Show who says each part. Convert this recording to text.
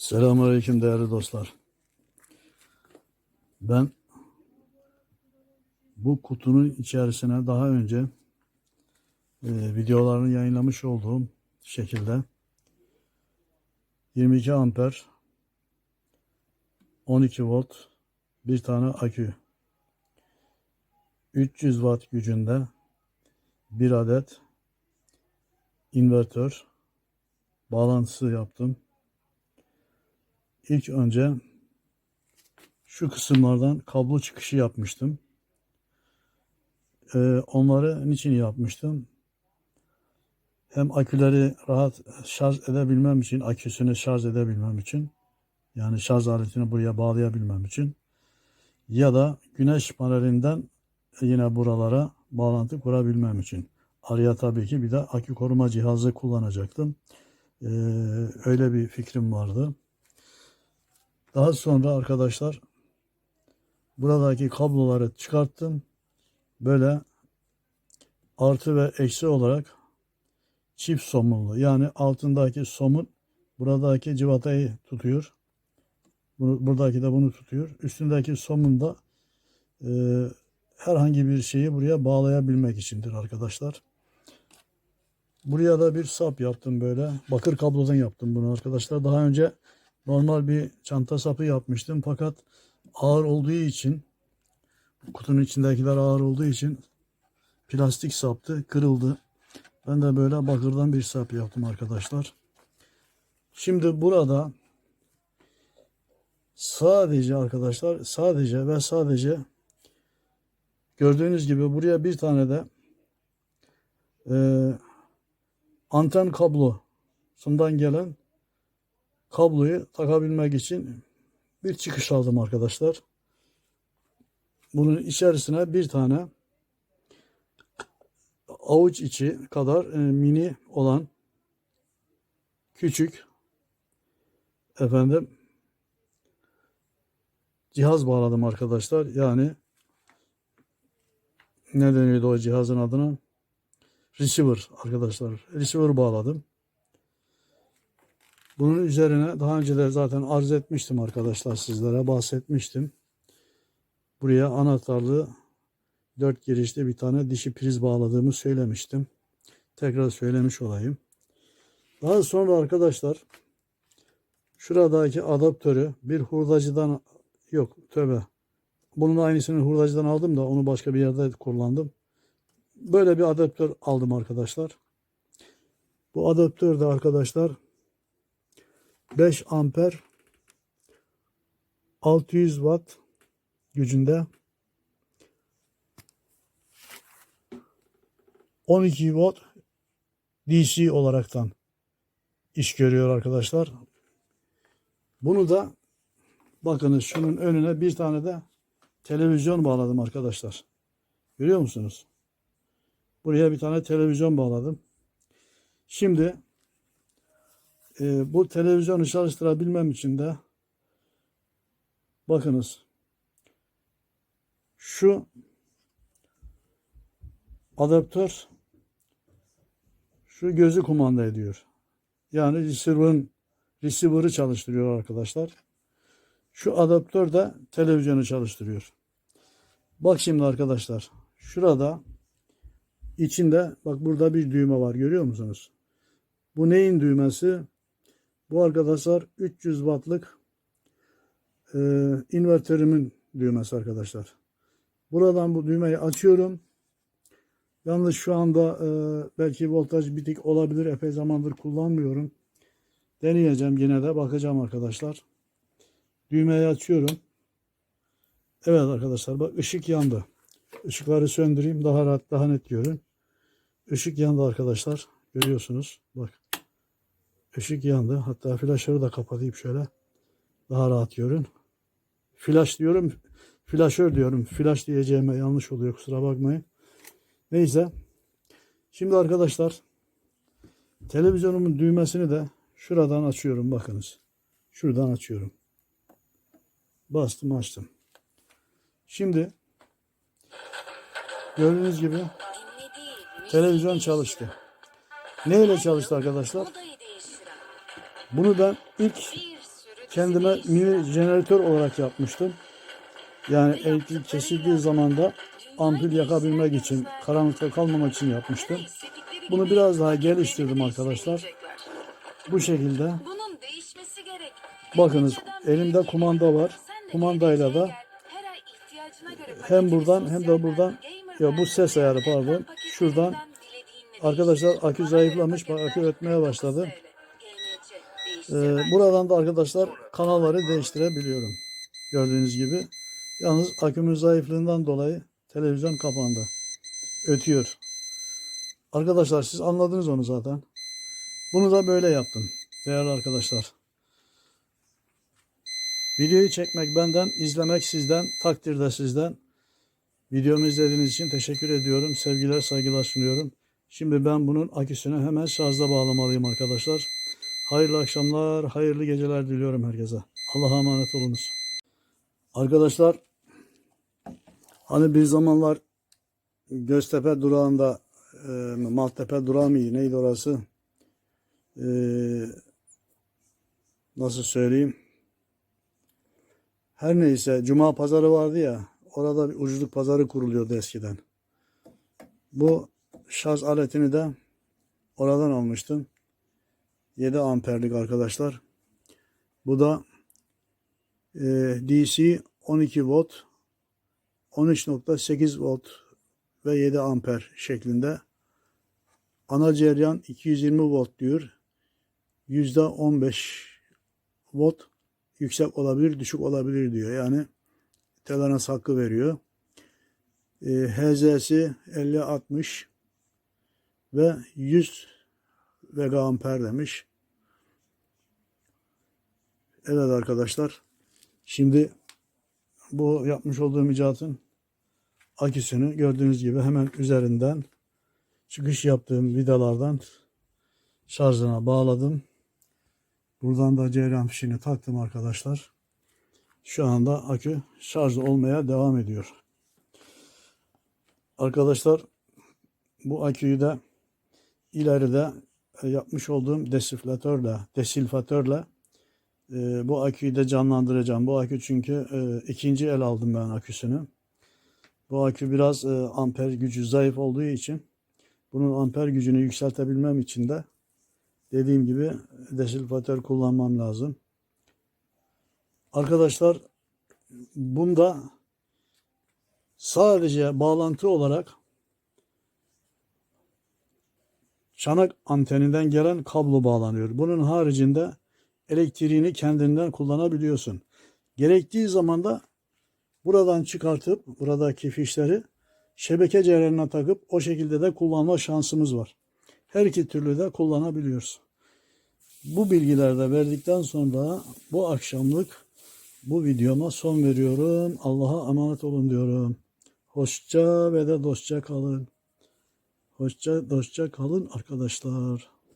Speaker 1: Selamünaleyküm değerli dostlar. Ben bu kutunun içerisine daha önce e, videolarını yayınlamış olduğum şekilde 22 amper 12 volt bir tane akü 300 watt gücünde bir adet invertör bağlantısı yaptım. İlk önce şu kısımlardan kablo çıkışı yapmıştım. Ee, onları niçin yapmıştım? Hem aküleri rahat şarj edebilmem için, aküsünü şarj edebilmem için, yani şarj aletini buraya bağlayabilmem için ya da güneş panelinden yine buralara bağlantı kurabilmem için. Araya tabii ki bir de akü koruma cihazı kullanacaktım. Ee, öyle bir fikrim vardı. Daha sonra arkadaşlar buradaki kabloları çıkarttım. Böyle artı ve eksi olarak çift somunlu. Yani altındaki somun buradaki civatayı tutuyor. Buradaki de bunu tutuyor. Üstündeki somun da e, herhangi bir şeyi buraya bağlayabilmek içindir arkadaşlar. Buraya da bir sap yaptım böyle. Bakır kablodan yaptım bunu arkadaşlar. Daha önce normal bir çanta sapı yapmıştım. Fakat ağır olduğu için kutunun içindekiler ağır olduğu için plastik saptı. Kırıldı. Ben de böyle bakırdan bir sap yaptım arkadaşlar. Şimdi burada sadece arkadaşlar sadece ve sadece gördüğünüz gibi buraya bir tane de e, anten kablosundan gelen kabloyu takabilmek için bir çıkış aldım arkadaşlar. Bunun içerisine bir tane avuç içi kadar e, mini olan küçük efendim cihaz bağladım arkadaşlar. Yani ne deniyordu o cihazın adına? Receiver arkadaşlar. Receiver bağladım. Bunun üzerine daha önce de zaten arz etmiştim arkadaşlar sizlere bahsetmiştim. Buraya anahtarlı dört girişli bir tane dişi priz bağladığımı söylemiştim. Tekrar söylemiş olayım. Daha sonra arkadaşlar şuradaki adaptörü bir hurdacıdan yok tövbe. Bunun aynısını hurdacıdan aldım da onu başka bir yerde kullandım. Böyle bir adaptör aldım arkadaşlar. Bu adaptör de arkadaşlar 5 amper 600 watt gücünde 12 volt DC olaraktan iş görüyor arkadaşlar. Bunu da bakınız şunun önüne bir tane de televizyon bağladım arkadaşlar. Görüyor musunuz? Buraya bir tane televizyon bağladım. Şimdi e, bu televizyonu çalıştırabilmem için de bakınız şu adaptör şu gözü kumanda ediyor. Yani receiver'ın receiver'ı çalıştırıyor arkadaşlar. Şu adaptör de televizyonu çalıştırıyor. Bak şimdi arkadaşlar. Şurada içinde bak burada bir düğme var görüyor musunuz? Bu neyin düğmesi? Bu arkadaşlar 300 wattlık e, invertörümün düğmesi arkadaşlar. Buradan bu düğmeyi açıyorum. Yalnız şu anda e, belki voltaj bitik olabilir. Epey zamandır kullanmıyorum. Deneyeceğim yine de bakacağım arkadaşlar. Düğmeyi açıyorum. Evet arkadaşlar bak ışık yandı. Işıkları söndüreyim daha rahat daha net görün. Işık yandı arkadaşlar. Görüyorsunuz. Bak. Işık yandı. Hatta flaşörü de kapatayım şöyle. Daha rahat görün. Flash diyorum. Flaşör diyorum. Flash diyeceğime yanlış oluyor. Kusura bakmayın. Neyse. Şimdi arkadaşlar televizyonumun düğmesini de şuradan açıyorum. Bakınız. Şuradan açıyorum. Bastım açtım. Şimdi gördüğünüz gibi televizyon çalıştı. Neyle çalıştı arkadaşlar? Bunu ben ilk kendime mini jeneratör olarak yapmıştım. Yani elektrik kesildiği zaman da ampul yakabilmek için, karanlıkta kalmamak için yapmıştım. Bunu biraz daha geliştirdim arkadaşlar. Bu şekilde. Bakınız elimde kumanda var. Kumandayla da hem buradan hem de buradan ya bu ses ayarı pardon. Şuradan arkadaşlar akü zayıflamış. Bak akü ötmeye başladı.
Speaker 2: 9 TL. GNC,
Speaker 1: Ee, buradan da arkadaşlar kanalları değiştirebiliyorum. Gördüğünüz gibi. Yalnız akümün zayıflığından dolayı televizyon kapandı. Ötüyor. Arkadaşlar siz anladınız onu zaten. Bunu da böyle yaptım. Değerli arkadaşlar. Videoyu çekmek benden, izlemek sizden, takdir de sizden. Videomu izlediğiniz için teşekkür ediyorum. Sevgiler, saygılar sunuyorum. Şimdi ben bunun aküsünü hemen şarja bağlamalıyım arkadaşlar. Hayırlı akşamlar, hayırlı geceler diliyorum herkese. Allah'a emanet olunuz. Arkadaşlar, hani bir zamanlar Göztepe durağında, e, Maltepe durağı mıydı, neydi orası? E, nasıl söyleyeyim? Her neyse, Cuma pazarı vardı ya, orada bir ucuzluk pazarı kuruluyordu eskiden. Bu şarj aletini de oradan almıştım. 7 amperlik arkadaşlar. Bu da e, DC 12 volt 13.8 volt ve 7 amper şeklinde. Ana cereyan 220 volt diyor. %15 volt yüksek olabilir, düşük olabilir diyor. Yani tolerans hakkı veriyor. E, HZ'si 50-60 ve 100 vega amper demiş. Evet arkadaşlar. Şimdi bu yapmış olduğum icatın aküsünü gördüğünüz gibi hemen üzerinden çıkış yaptığım vidalardan şarjına bağladım. Buradan da cereyan fişini taktım arkadaşlar. Şu anda akü şarj olmaya devam ediyor. Arkadaşlar bu aküyü de ileride yapmış olduğum desiflatörle, desilfatörle e, bu aküyü de canlandıracağım. Bu akü çünkü e, ikinci el aldım ben aküsünü. Bu akü biraz e, amper gücü zayıf olduğu için bunun amper gücünü yükseltebilmem için de dediğim gibi desilfatör kullanmam lazım. Arkadaşlar bunda sadece bağlantı olarak çanak anteninden gelen kablo bağlanıyor. Bunun haricinde elektriğini kendinden kullanabiliyorsun. Gerektiği zaman da buradan çıkartıp buradaki fişleri şebeke ceyranına takıp o şekilde de kullanma şansımız var. Her iki türlü de kullanabiliyoruz. Bu bilgileri de verdikten sonra bu akşamlık bu videoma son veriyorum. Allah'a emanet olun diyorum. Hoşça ve de dostça kalın. Hoşça dostça kalın arkadaşlar.